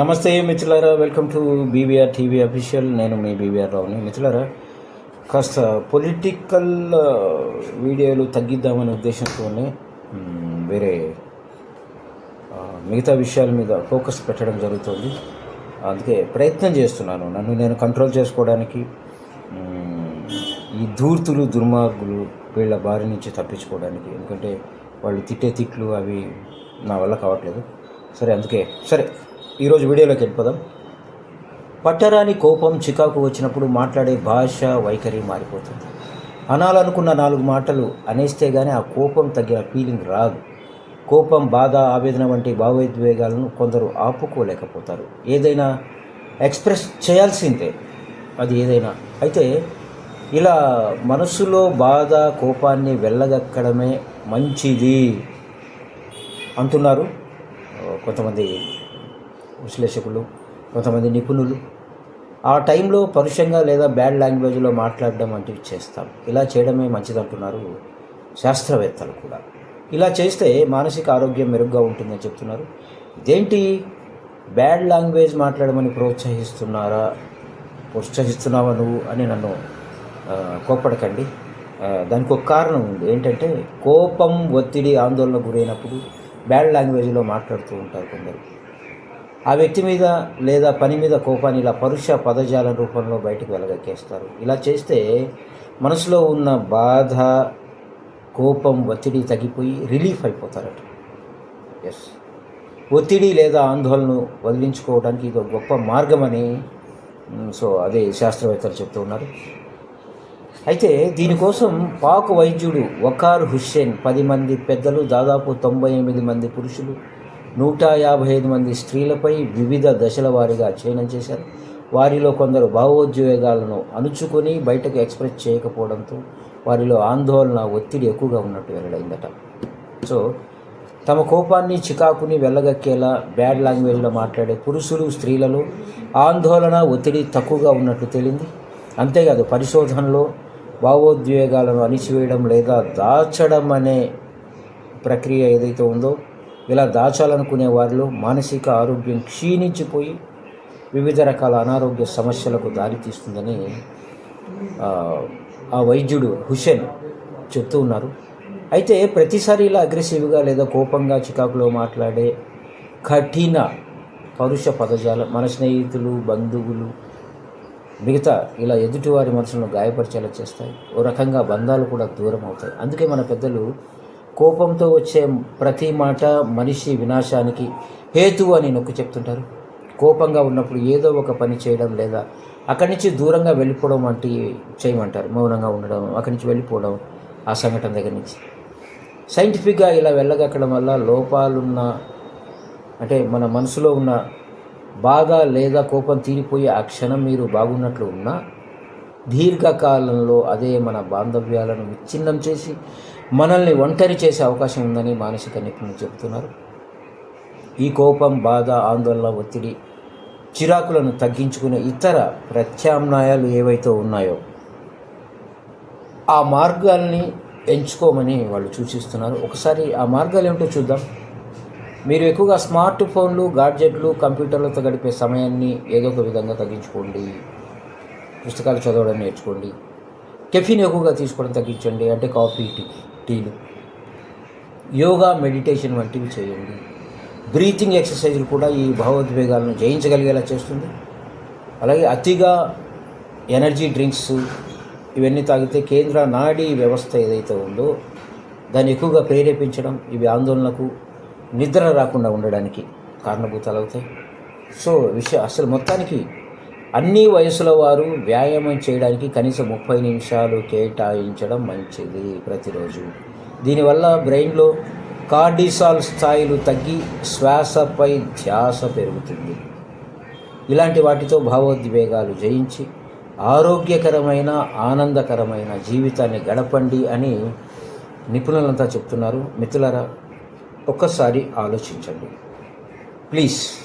నమస్తే మిత్రులారా welcome to BVR TV official నేను మీ బీవీఆర్ రావుని. మిత్రులారా కాస్త పొలిటికల్ వీడియోలు తగ్గిద్దామనే ఉద్దేశంతోనే వేరే మిగతా విషయాల మీద ఫోకస్ పెట్టడం జరుగుతుంది. అందుకే ప్రయత్నం చేస్తున్నాను. నన్ను నేను కంట్రోల్ చేసుకోవడానికి ఈ ధూర్తులు దుర్మార్గులు వీళ్ళ బారి నుంచి తప్పించుకోవడానికి. ఎందుకంటే వాళ్ళు తిట్టే తిట్లు అవి నా వల్ల కావట్లేదు. సరే అందుకే సరే. ఈరోజు వీడియోలోకి వెళ్ళిపోదాం. పట్టరాని కోపం చికాకు వచ్చినప్పుడు మాట్లాడే భాష వైఖరి మారిపోతుంది. అనాలనుకున్న నాలుగు మాటలు అనేస్తే కానీ ఆ కోపం తగ్గిన ఫీలింగ్ రాదు. కోపం బాధ ఆవేదన వంటి భావోద్వేగాలను కొందరు ఆపుకోలేకపోతారు. ఏదైనా ఎక్స్ప్రెస్ చేయాల్సిందే. అది ఏదైనా. అయితే ఇలా మనసులో బాధ కోపాన్ని వెళ్ళగక్కడమే మంచిది అంటున్నారు కొంతమంది విశ్లేషకులు కొంతమంది నిపుణులు. ఆ టైంలో పరుషంగా లేదా బ్యాడ్ లాంగ్వేజ్లో మాట్లాడడం వంటివి చేస్తాం. ఇలా చేయడమే మంచిదంటున్నారు శాస్త్రవేత్తలు కూడా. ఇలా చేస్తే మానసిక ఆరోగ్యం మెరుగ్గా ఉంటుందని చెప్తున్నారు. ఇదేంటి? బ్యాడ్ లాంగ్వేజ్ మాట్లాడమని ప్రోత్సహిస్తున్నారా? ప్రోత్సహిస్తున్నావా నువ్వు అని నన్ను కోప్పడకండి. దానికి ఒక కారణం ఉంది. ఏంటంటే కోపం ఒత్తిడి ఆందోళన గురైనప్పుడు బ్యాడ్ లాంగ్వేజ్లో మాట్లాడుతూ ఉంటారు కొందరు. ఆ వ్యక్తి మీద లేదా పని మీద కోపాన్ని ఇలా పరుష పదజాల రూపంలో బయటకు వెలగక్కేస్తారు. ఇలా చేస్తే మనసులో ఉన్న బాధ కోపం ఒత్తిడి తగ్గిపోయి రిలీఫ్ అయిపోతారట. ఎస్ ఒత్తిడి లేదా ఆందోళనను వదిలించుకోవడానికి ఇది ఒక గొప్ప మార్గమని సో అదే శాస్త్రవేత్తలు చెప్తూ ఉన్నారు. అయితే దీనికోసం పాక్ వైద్యుడు వకార్ హుస్సేన్ పది మంది పెద్దలు దాదాపు తొంభై ఎనిమిది మంది పురుషులు నూట యాభై ఐదు మంది స్త్రీలపై వివిధ దశల వారీగా అధ్యయనం చేశారు. వారిలో కొందరు భావోద్వేగాలను అణుచుకొని బయటకు ఎక్స్ప్రెస్ చేయకపోవడంతో వారిలో ఆందోళన ఒత్తిడి ఎక్కువగా ఉన్నట్టు వెల్లడైందట. సో తమ కోపాన్ని చికాకుని వెళ్ళగక్కేలా బ్యాడ్ లాంగ్వేజ్లో మాట్లాడే పురుషులు స్త్రీలలో ఆందోళన ఒత్తిడి తక్కువగా ఉన్నట్టు తేలింది. అంతేకాదు పరిశోధనలో భావోద్వేగాలను అణిచివేయడం లేదా దాచడం అనే ప్రక్రియ ఏదైతే ఉందో ఇలా దాచాలనుకునే వారిలో మానసిక ఆరోగ్యం క్షీణించిపోయి వివిధ రకాల అనారోగ్య సమస్యలకు దారితీస్తుందని ఆ, వైద్యుడు హుసేన్ చెప్తూ ఉన్నారు. అయితే ప్రతిసారి ఇలా అగ్రెసివ్గా లేదా కోపంగా చికాకులో మాట్లాడే కఠిన పరుష పదజాలం మన స్నేహితులు బంధువులు మిగతా ఇలా ఎదుటివారి మనసులను గాయపరిచేలా చేస్తాయి. ఓ రకంగా బంధాలు కూడా దూరం అవుతాయి. అందుకే మన పెద్దలు కోపంతో వచ్చే ప్రతి మాట మనిషి వినాశానికి హేతు అని నొక్కి చెప్తుంటారు. కోపంగా ఉన్నప్పుడు ఏదో ఒక పని చేయడం లేదా అక్కడి నుంచి దూరంగా వెళ్ళిపోవడం వంటి చేయమంటారు. మౌనంగా ఉండడం అక్కడి నుంచి వెళ్ళిపోవడం ఆ సంఘటన దగ్గర నుంచి. సైంటిఫిక్గా ఇలా వెళ్ళగక్కడం వల్ల లోపాలున్న అంటే మన మనసులో ఉన్న బాధ లేదా కోపం తీరిపోయి ఆ క్షణం మీరు బాగున్నట్లు ఉన్నా దీర్ఘకాలంలో అదే మన బాంధవ్యాలను విచ్ఛిన్నం చేసి మనల్ని ఒంటరి చేసే అవకాశం ఉందని మానసిక నిపుణులు చెబుతున్నారు. ఈ కోపం బాధ ఆందోళన ఒత్తిడి చిరాకులను తగ్గించుకునే ఇతర ప్రత్యామ్నాయాలు ఏవైతే ఉన్నాయో ఆ మార్గాల్ని ఎంచుకోమని వాళ్ళు సూచిస్తున్నారు. ఒకసారి ఆ మార్గాలు ఏమిటో చూద్దాం. మీరు ఎక్కువగా స్మార్ట్ ఫోన్లు గాడ్జెట్లు కంప్యూటర్లతో గడిపే సమయాన్ని ఏదో ఒక విధంగా తగ్గించుకోండి. పుస్తకాలు చదవడం నేర్చుకోండి. కెఫీన్ ఎక్కువగా తీసుకోవడం తగ్గించండి. అంటే కాఫీ టీ. టీలు యోగా మెడిటేషన్ వంటివి చేయండి. బ్రీతింగ్ ఎక్సర్సైజులు కూడా ఈ భావోద్వేగాలను జయించగలిగేలా చేస్తుంది. అలాగే అతిగా ఎనర్జీ డ్రింక్స్ ఇవన్నీ తాగితే కేంద్ర నాడీ వ్యవస్థ ఏదైతే ఉందో దాన్ని ఎక్కువగా ప్రేరేపించడం ఇవి ఆందోళనకు నిద్ర రాకుండా ఉండడానికి కారణభూతాలు అవుతాయి. సో విషయం అసలు మొత్తానికి అన్ని వయసుల వారు వ్యాయామం చేయడానికి కనీసం ముప్పై నిమిషాలు కేటాయించడం మంచిది ప్రతిరోజు. దీనివల్ల బ్రెయిన్లో కార్డిసాల్ స్థాయిలు తగ్గి శ్వాసపై ధ్యాస పెరుగుతుంది. ఇలాంటి వాటితో భావోద్వేగాలు జయించి ఆరోగ్యకరమైన ఆనందకరమైన జీవితాన్ని గడపండి అని నిపుణులంతా చెప్తున్నారు. మిత్రులరా ఒక్కసారి ఆలోచించండి. ప్లీజ్.